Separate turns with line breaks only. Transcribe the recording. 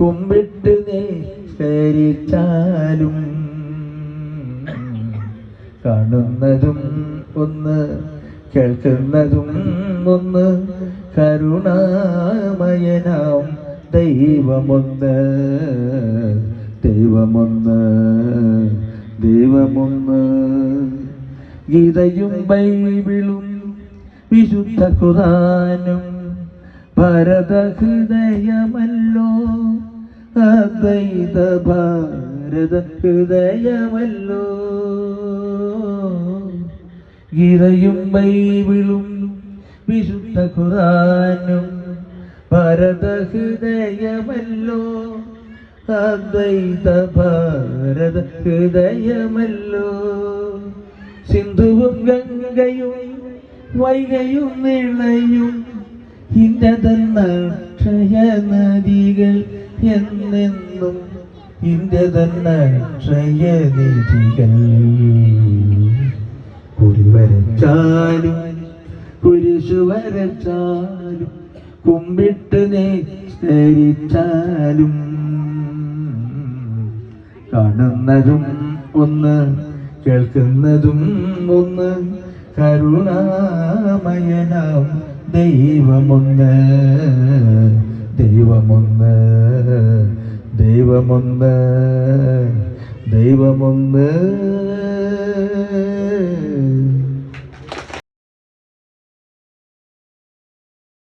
കുമ്പിട്ട് നിസ്കരിച്ചാലും കാണുന്നതും ഒന്ന് കേൾക്കുന്നതും ഒന്ന് കരുണാമയനാം ദൈവമൊന്ന് ദൈവമൊന്ന് ദൈവമൊന്ന്. ഗീതയും ബൈബിളും വിശുദ്ധ ഖുറാനും ഭരത ഹൃദയമല്ലോ അദ്വൈത ഭാരത ഹൃദയമല്ലോ ഗീതയും ബൈബിളും വിശുദ്ധ ഖുറാനും ഭരത ഹൃദയമല്ലോ അദ്വൈത ഭാരത ഹൃദയമല്ലോ സിന്ധുവും ഗംഗയും വൈകയും നിളയും ഇന്ത്യതന്നക്ഷയ നദികൾ എന്നെന്നും ഇന്ത്യതന്നക്ഷയ നിധികൾ കുറി വരച്ചാലും കുരിശു വരച്ചാലും കുമ്പിട്ട് നേരിച്ചാലും കാണുന്നതും ഒന്ന് കേൾക്കുന്നതും ഒന്ന് കരുണാമയനാം ദൈവമൊന്ന് ദൈവമൊന്ന് ദൈവമൊന്ന് ദൈവമൊന്ന്.